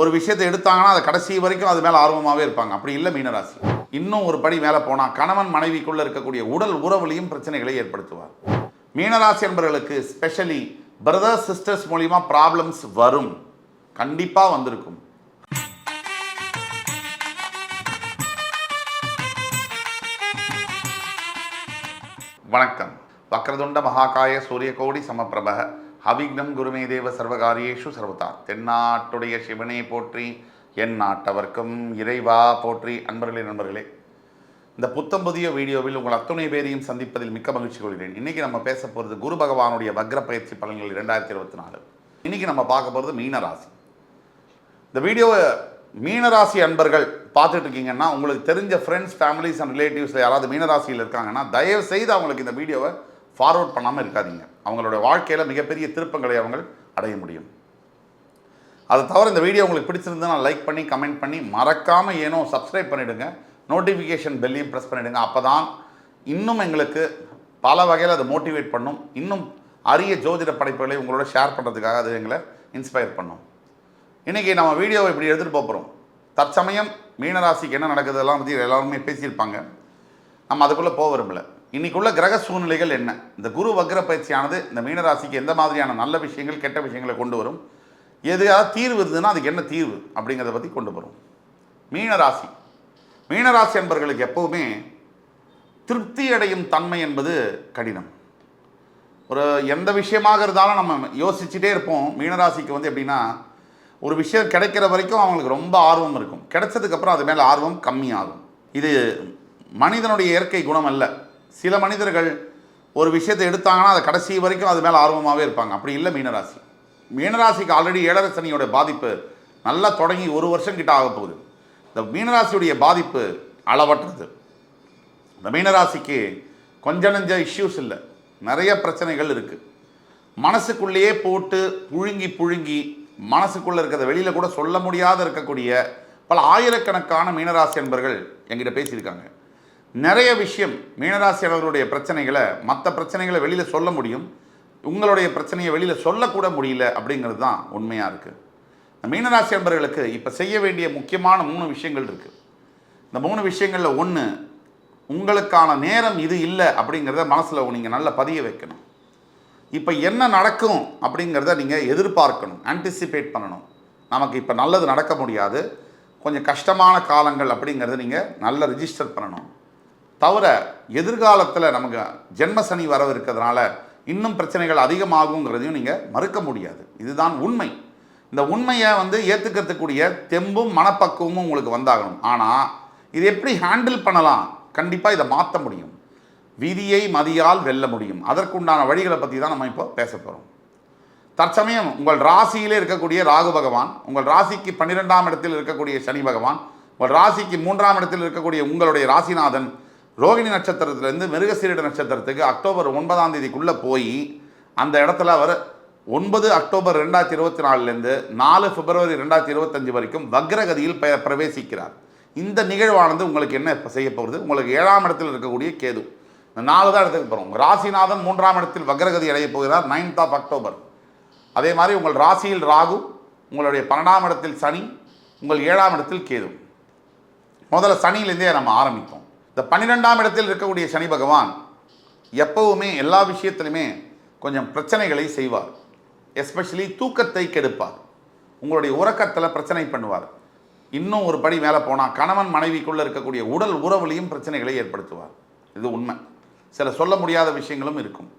ஒரு விஷயத்தை எடுத்தாங்கன்னா அது கடைசி வரைக்கும் அது மேலே ஆர்வமாகவே இருப்பாங்க. அப்படி இல்லை மீனராசி. இன்னும் ஒரு படி மேலே போனால் கணவன் மனைவிக்குள்ளே இருக்கக்கூடிய உடல் உறவுலையும் பிரச்சனைகளை ஏற்படுத்துவார். மீனராசி என்பவர்களுக்கு ஸ்பெஷலி பிரதர்ஸ் சிஸ்டர்ஸ் மூலிமா ப்ராப்ளம்ஸ் வரும். கண்டிப்பாக வந்திருக்கும். வணக்கம். வக்ரதுண்ட மகாகாய சூரியகோடி சமப்பிரப அவிக்னம் குருமே தேவ சர்வகாரியேஷு சர்வதா. தென்னாட்டுடைய சிவனே போற்றி என் நாட்டவர்க்கும் இறைவா போற்றி. அன்பர்களே நண்பர்களே இந்த புத்தம் புதிய வீடியோவில் உங்கள் அத்துணை பேரையும் சந்திப்பதில் மிக்க மகிழ்ச்சி கொள்கிறேன். இன்னைக்கு நம்ம பேச போகிறது குரு பகவானுடைய வக்ர பயிற்சி பலன்கள் இரண்டாயிரத்தி இருபத்தி நாலு இன்றைக்கி நம்ம பார்க்க போகிறது மீனராசி. இந்த வீடியோவை மீனராசி அன்பர்கள் பார்த்துட்டு இருக்கீங்கன்னா உங்களுக்கு தெரிஞ்ச ஃப்ரெண்ட்ஸ் ஃபேமிலிஸ் அண்ட் ரிலேட்டிவ்ஸ் யாராவது மீனராசியில் இருக்காங்கன்னா தயவு செய்து அவங்களுக்கு இந்த வீடியோவை ஃபார்வர்ட் பண்ணாமல் இருக்காதீங்க. அவங்களோட வாழ்க்கையில் மிகப்பெரிய திருப்பங்களை அவங்க அடைய முடியும். அது தவிர இந்த வீடியோ உங்களுக்கு பிடிச்சிருந்தா லைக் பண்ணி கமெண்ட் பண்ணி மறக்காமல் ஏனோ சப்ஸ்கிரைப் பண்ணிவிடுங்க நோட்டிஃபிகேஷன் பெல்லையும் ப்ரெஸ் பண்ணிவிடுங்க அப்போ தான் இன்னும் எங்களுக்கு பல வகையில் அதை மோட்டிவேட் பண்ணும். இன்னும் அரிய ஜோதிட படைப்புகளை உங்களோட ஷேர் பண்ணுறதுக்காக அது எங்களை இன்ஸ்பயர் பண்ணும். இன்றைக்கி நம்ம வீடியோவை இப்படி எடுத்துகிட்டு போகிறோம் தற்சமயம் மீனராசிக்கு என்ன நடக்குதெல்லாம் பற்றி எல்லாருமே பேசியிருப்பாங்க. நம்ம அதுக்குள்ளே போக விரும்பலை. இன்னைக்குள்ள கிரக சூழ்நிலைகள் என்ன? இந்த குரு வக்ர பயிற்சியானது இந்த மீனராசிக்கு எந்த மாதிரியான நல்ல விஷயங்கள் கெட்ட விஷயங்களை கொண்டு வரும்? எதையாவது தீர்வு இருந்ததுன்னா அதுக்கு என்ன தீர்வு அப்படிங்கிறத பற்றி கொண்டு வரும் மீனராசி மீனராசி என்பவர்களுக்கு எப்போவுமே திருப்தி அடையும் தன்மை என்பது கடினம். ஒரு எந்த விஷயமாக இருந்தாலும் நம்ம யோசிச்சுட்டே இருப்போம். மீனராசிக்கு வந்து எப்படின்னா ஒரு விஷயம் கிடைக்கிற வரைக்கும் அவங்களுக்கு ரொம்ப ஆர்வம் இருக்கும். கிடைச்சதுக்கப்புறம் அது மேலே ஆர்வம் கம்மியாகும். இது மனிதனுடைய இயற்கை குணம் அல்ல. சில மனிதர்கள் ஒரு விஷயத்தை எடுத்தாங்கன்னா அது கடைசி வரைக்கும் அது மேலே ஆர்வமாகவே இருப்பாங்க. அப்படி இல்லை மீனராசி. மீனராசிக்கு ஆல்ரெடி ஏழரை சனியோட பாதிப்பு நல்லா தொடங்கி ஒரு வருஷம் கிட்ட ஆக போகுது. இந்த மீனராசியுடைய பாதிப்பு அளவற்றது. இந்த மீனராசிக்கு கொஞ்ச நெஞ்ச இஷ்யூஸ் இல்லை. நிறைய பிரச்சனைகள் இருக்குது மனசுக்குள்ளேயே போட்டு புழுங்கி புழுங்கி மனசுக்குள்ளே இருக்கிறத வெளியில் கூட சொல்ல முடியாத இருக்கக்கூடிய பல ஆயிரக்கணக்கான மீனராசி என்பர்கள் என்கிட்ட பேசியிருக்காங்க. நிறைய விஷயம் மீனராசியாளர்களுடைய பிரச்சனைகளை மற்ற பிரச்சனைகளை வெளியில் சொல்ல முடியும். உங்களுடைய பிரச்சனையை வெளியில் சொல்லக்கூட முடியல அப்படிங்கிறது தான் உண்மையாக இருக்குது மீனராசி நண்பர்களுக்கு இப்போ செய்ய வேண்டிய முக்கியமான மூணு விஷயங்கள் இருக்குது இந்த மூணு விஷயங்களில் ஒன்று உங்களுக்கான நேரம் இது இல்லை அப்படிங்கிறத மனசில் நீங்கள் நல்லா பதிய வைக்கணும். இப்போ என்ன நடக்கும் அப்படிங்கிறத நீங்கள் எதிர்பார்க்கணும் ஆன்டிசிபேட் பண்ணணும். நமக்கு இப்போ நல்லது நடக்க முடியாது. கொஞ்சம் கஷ்டமான காலங்கள் அப்படிங்கிறத நீங்கள் நல்லா ரிஜிஸ்டர் பண்ணணும். தவிர எதிர்காலத்தில் நமக்கு ஜென்ம சனி வரவு இருக்கிறதுனால இன்னும் பிரச்சனைகள் அதிகமாகுங்கிறதையும் நீங்கள் மறுக்க முடியாது. இதுதான் உண்மை. இந்த உண்மையை வந்து ஏற்றுக்கிறதுக்கூடிய தெம்பும் மனப்பக்குவமும் உங்களுக்கு வந்தாகணும். ஆனால் இது எப்படி ஹேண்டில் பண்ணலாம்? கண்டிப்பாக இதை மாற்ற முடியும். விதியை மதியால் வெல்ல முடியும். அதற்குண்டான வழிகளை பற்றி தான் நம்ம இப்போ பேச போகிறோம் தற்சமயம் உங்கள் ராசியிலே இருக்கக்கூடிய ராகு பகவான் உங்கள் ராசிக்கு பன்னிரெண்டாம் இடத்தில் இருக்கக்கூடிய சனி பகவான் உங்கள் ராசிக்கு மூன்றாம் இடத்தில் இருக்கக்கூடிய உங்களுடைய ராசிநாதன் ரோகிணி நட்சத்திரத்திலேருந்து மிருகசீரட நட்சத்திரத்துக்கு அக்டோபர் ஒன்பதாம் தேதிக்குள்ளே போய் அந்த இடத்துல அவர் ஒன்பது அக்டோபர் ரெண்டாயிரத்தி இருபத்தி நாலுலேருந்து நாலு பிப்ரவரி ரெண்டாயிரத்தி இருபத்தஞ்சு வரைக்கும் வக்ரகதியில் ப பிரவேசிக்கிறார். இந்த நிகழ்வானது உங்களுக்கு என்ன செய்ய போகிறது உங்களுக்கு ஏழாம் இடத்தில் இருக்கக்கூடிய கேது. இந்த நாலு தான் இடத்துக்கு போகிறோம் ராசிநாதன் மூன்றாம் இடத்தில் வக்ரகதி அடைய போகிறார் நைன்த் ஆஃப் அக்டோபர் அதே மாதிரி உங்கள் ராசியில் ராகு உங்களுடைய பன்னெண்டாம் இடத்தில் சனி உங்கள் ஏழாம் இடத்தில் கேது. முதல்ல சனியிலேருந்தே நம்ம ஆரம்பித்தோம் இந்த பன்னிரெண்டாம் இடத்தில் இருக்கக்கூடிய சனி பகவான் எப்பவுமே எல்லா விஷயத்திலுமே கொஞ்சம் பிரச்சனைகளை செய்வார். எஸ்பெஷலி தூக்கத்தை கெடுப்பார். உங்களுடைய உறக்கத்தில் பிரச்சனை பண்ணுவார். இன்னும் ஒரு படி மேலே போனால் கணவன் மனைவிக்குள்ளே இருக்கக்கூடிய உடல் உறவுலையும் பிரச்சனைகளை ஏற்படுத்துவார். இது உண்மை. சில சொல்ல முடியாத விஷயங்களும் இருக்கும்.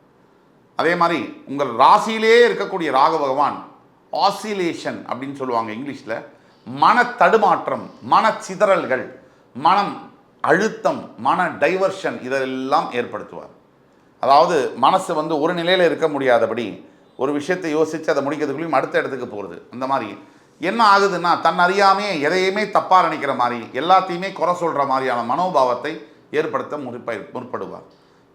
அதே மாதிரி உங்கள் ராசியிலே இருக்கக்கூடிய ராக பகவான் ஆசிலேஷன் அப்படின்னு சொல்லுவாங்க இங்கிலீஷில். மன தடுமாற்றம் மன சிதறல்கள் மனம் அழுத்தம் மன டைவர்ஷன் இதெல்லாம் ஏற்படுத்துவார். அதாவது மனசு வந்து ஒரு நிலையில் இருக்க முடியாதபடி ஒரு விஷயத்தை யோசித்து அதை முடிக்கிறதுக்குள்ளேயும் அடுத்த இடத்துக்கு போகிறது அந்த மாதிரி. என்ன ஆகுதுன்னா தன் அறியாமே எதையுமே தப்பாக நினைக்கிற மாதிரி எல்லாத்தையுமே குறை சொல்கிற மாதிரியான மனோபாவத்தை ஏற்படுத்த முற்ப முற்படுவார்.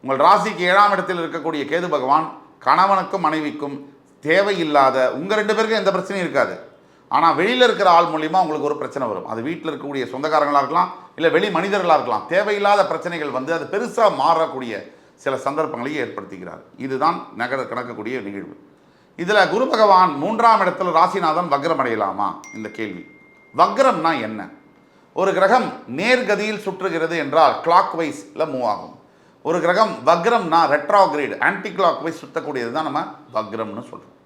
உங்கள் ராசிக்கு ஏழாம் இடத்தில் இருக்கக்கூடிய கேது பகவான் கணவனுக்கும் மனைவிக்கும் தேவையில்லாத உங்கள் ரெண்டு பேருக்கும் எந்த பிரச்சனையும் இருக்காது. ஆனால் வெளியில் இருக்கிற ஆள் மூலிமா உங்களுக்கு ஒரு பிரச்சனை வரும். அது வீட்டில் இருக்கக்கூடிய சொந்தக்காரங்களாக இருக்கலாம் இல்லை வெளி மனிதர்களாக இருக்கலாம். தேவையில்லாத பிரச்சனைகள் வந்து அது பெருசாக மாறக்கூடிய சில சந்தர்ப்பங்களையும் ஏற்படுத்துகிறார் இதுதான் நகர நடக்கக்கூடிய நிகழ்வு. இதில் குரு பகவான் மூன்றாம் இடத்தில் ராசிநாதன் வக்ரம் அடையலாமா? இந்த கேள்வி. வக்ரம்னா என்ன? ஒரு கிரகம் நேர்கதியில் சுற்றுகிறது என்றால் கிளாக் வைஸில் மூவ் ஆகும். ஒரு கிரகம் வக்ரம்னா ரெட்ராகிரேட் ஆன்டி கிளாக் வைஸ் சுற்றக்கூடியது தான் நம்ம வக்ரம்னு சொல்கிறோம்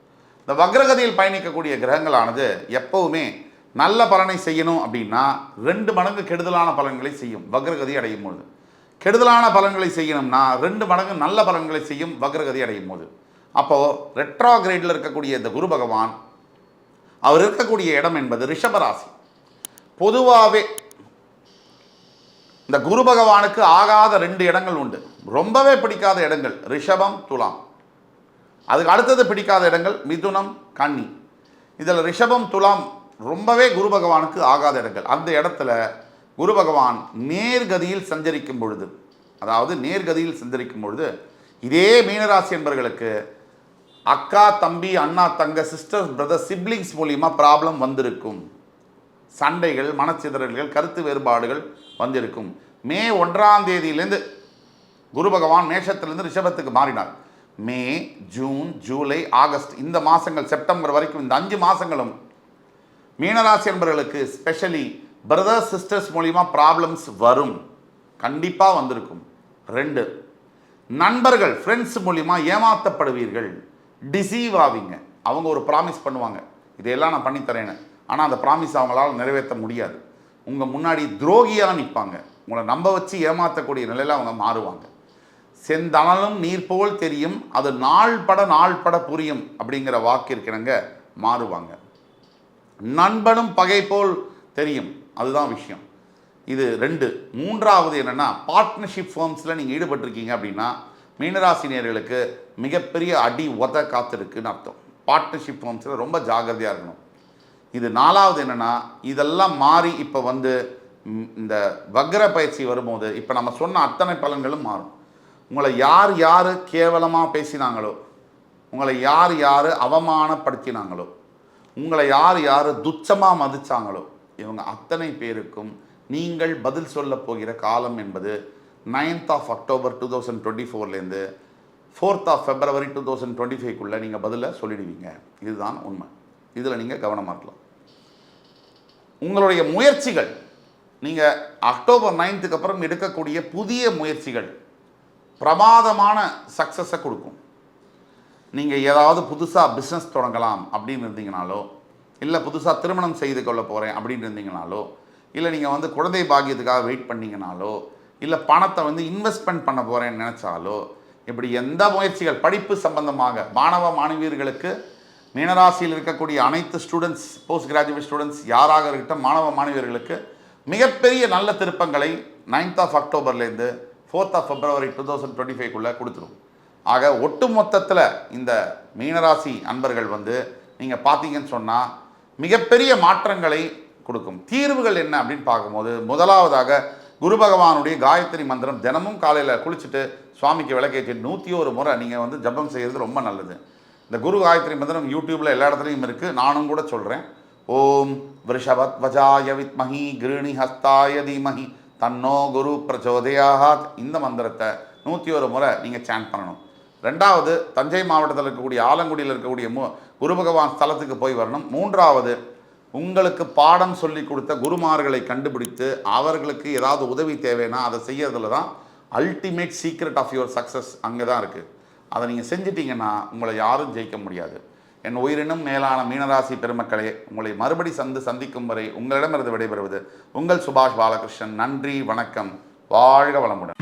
இந்த வக்ரகதியில் பயணிக்கக்கூடிய கிரகங்களானது எப்போவுமே நல்ல பலனை செய்யணும் அப்படின்னா ரெண்டு மடங்கு கெடுதலான பலன்களை செய்யும். வக்ரகதி அடையும் போது கெடுதலான பலன்களை செய்யணும்னா ரெண்டு மடங்கு நல்ல பலன்களை செய்யும் வக்ரகதி அடையும் போது அப்போது ரெட்ராகிரேடில் இருக்கக்கூடிய இந்த குரு பகவான் அவர் இருக்கக்கூடிய இடம் என்பது ரிஷபராசி. பொதுவாகவே இந்த குரு பகவானுக்கு ஆகாத ரெண்டு இடங்கள் உண்டு. ரொம்பவே பிடிக்காத இடங்கள் ரிஷபம் துலாம். அதுக்கு அடுத்தது பிடிக்காத இடங்கள் மிதுனம் கன்னி. இதில் ரிஷபம் துலாம் ரொம்பவே குரு பகவானுக்கு ஆகாத இடங்கள். அந்த இடத்துல குரு பகவான் நேர்கதியில் சஞ்சரிக்கும் பொழுது அதாவது நேர்கதியில் சஞ்சரிக்கும் பொழுது இதே மீனராசி என்பர்களுக்கு அக்கா தம்பி அண்ணா தங்க சிஸ்டர் பிரதர் சிப்ளிங்ஸ் மூலியமாக ப்ராப்ளம் வந்திருக்கும். சண்டைகள் மனச்சிதறல்கள் கருத்து வேறுபாடுகள் வந்திருக்கும். மே ஒன்றாம் தேதியிலேருந்து குரு பகவான் மேஷத்திலேருந்து ரிஷபத்துக்கு மாறினார். மே ஜூன் ஜூலை ஆகஸ்ட் இந்த மாதங்கள் செப்டம்பர் வரைக்கும் இந்த அஞ்சு மாதங்களும் மீனராசி என்பவர்களுக்கு ஸ்பெஷலி பிரதர்ஸ் சிஸ்டர்ஸ் மூலிமா ப்ராப்ளம்ஸ் வரும். கண்டிப்பாக வந்திருக்கும். ரெண்டு நண்பர்கள் ஃப்ரெண்ட்ஸ் மூலிமா ஏமாற்றப்படுவீர்கள் டிசீவ் ஆவீங்க. அவங்க ஒரு ப்ராமிஸ் பண்ணுவாங்க. இதையெல்லாம் நான் பண்ணித்தரேன்னு ஆனால் அந்த ப்ராமிஸ் அவங்களால நிறைவேற்ற முடியாது. உங்கள் முன்னாடி துரோகியாக நிற்பாங்க உங்களை நம்ப வச்சு ஏமாற்றக்கூடிய நிலையில் அவங்க மாறுவாங்க. செந்தணலும் நீர் போல் தெரியும். அது நாள் பட நாள் பட புரியும் அப்படிங்கிற வாக்கிற்கிணங்க மாறுவாங்க. நண்பனும் பகை போல் தெரியும். அதுதான் விஷயம். இது ரெண்டு. மூன்றாவது என்னென்னா பார்ட்னர்ஷிப் ஃபார்ம்ஸில் நீங்கள் ஈடுபட்டிருக்கீங்க அப்படின்னா மீனராசினியர்களுக்கு மிகப்பெரிய அடி உத காத்திருக்குன்னு அர்த்தம். பார்ட்னர்ஷிப் ஃபார்ம்ஸில் ரொம்ப ஜாகிரதையாக இருக்கணும். இது நாலாவது என்னென்னா இதெல்லாம் மாறி இப்போ வந்து இந்த வக்ர பயிற்சி வரும்போது இப்போ நம்ம சொன்ன அத்தனை பலன்களும் மாறும். உங்களை யார் யார் கேவலமாக பேசினாங்களோ உங்களை யார் யார் அவமானப்படுத்தினாங்களோ உங்களை யார் யார் துச்சமாக மதிச்சாங்களோ இவங்க அத்தனை பேருக்கும் நீங்கள் பதில் சொல்ல போகிற காலம் என்பது ninth of October two thousand twenty ஃபோர்லேருந்து fourth of February two thousand twenty ஃபைவ்க்குள்ளே நீங்கள் பதிலை சொல்லிடுவீங்க. இதுதான் உண்மை. இதில் நீங்கள் கவனமாக இருக்கலாம். உங்களுடைய முயற்சிகள் நீங்கள் அக்டோபர் நைன்த்துக்கு அப்புறம் எடுக்கக்கூடிய புதிய முயற்சிகள் பிரமாதமான சக்ஸஸை கொடுக்கும். நீங்கள் ஏதாவது புதுசாக பிஸ்னஸ் தொடங்கலாம் அப்படின்னு இருந்தீங்கனாலோ இல்லை புதுசாக திருமணம் செய்து கொள்ள போகிறேன் அப்படின்னு இருந்தீங்கனாலோ இல்லை நீங்கள் வந்து குழந்தை பாக்கியத்துக்காக வெயிட் பண்ணீங்கனாலோ இல்லை பணத்தை வந்து இன்வெஸ்ட்மெண்ட் பண்ண போகிறேன்னு நினச்சாலோ இப்படி எந்த முயற்சிகள்? படிப்பு சம்பந்தமாக மாணவ மாணவியர்களுக்கு மீனராசியில் இருக்கக்கூடிய அனைத்து ஸ்டூடெண்ட்ஸ் போஸ்ட் கிராஜுவேட் ஸ்டூடெண்ட்ஸ் யாராக இருக்கட்டும் மாணவ மாணவியர்களுக்கு மிகப்பெரிய நல்ல திருப்பங்களை ninth of அக்டோபர்லேருந்து fourth of February two thousand twenty ஃபைவ்க்குள்ளே கொடுத்துரும். ஆக ஒட்டு மொத்தத்தில் இந்த மீனராசி அன்பர்கள் வந்து நீங்கள் பார்த்தீங்கன்னு சொன்னால் மிகப்பெரிய மாற்றங்களை கொடுக்கும். தீர்வுகள் என்ன அப்படின்னு பார்க்கும்போது முதலாவதாக குரு பகவானுடைய காயத்ரி மந்திரம் தினமும் காலையில் குளிச்சுட்டு சுவாமிக்கு விளக்கேற்றி நூற்றி ஒரு முறை நீங்கள் வந்து ஜபம் செய்கிறது ரொம்ப நல்லது. இந்த குரு காயத்ரி மந்திரம் யூடியூப்பில் எல்லா இடத்துலையும் இருக்குது நானும் கூட சொல்கிறேன் ஓம் விருஷபத் வஜாய வித்மஹி கிருணி ஹஸ்தாய தீமஹி தன்னோ குரு பிரச்சோதயாத். இந்த மந்திரத்தை நூற்றி ஒரு முறை நீங்கள் சேன் பண்ணணும். ரெண்டாவது தஞ்சை மாவட்டத்தில் இருக்கக்கூடிய ஆலங்குடியில் இருக்கக்கூடிய மு குரு பகவான் ஸ்தலத்துக்கு போய் வரணும். மூன்றாவது உங்களுக்கு பாடம் சொல்லி கொடுத்த குருமார்களை கண்டுபிடித்து அவர்களுக்கு ஏதாவது உதவி தேவைன்னா அதை செய்யறதுல தான் ultimate secret of your success அங்கே தான் இருக்குது அதை நீங்கள் செஞ்சிட்டிங்கன்னா உங்களை யாரும் ஜெயிக்க முடியாது. என் உயிரினும் மேலான மீனராசி பெருமக்களே உங்களை மறுபடி சந்து சந்திக்கும் வரை உங்களிடமிருந்து விடைபெறுவது உங்கள் சுபாஷ் பாலகிருஷ்ணன். நன்றி வணக்கம். வாழ்க வளமுடன்.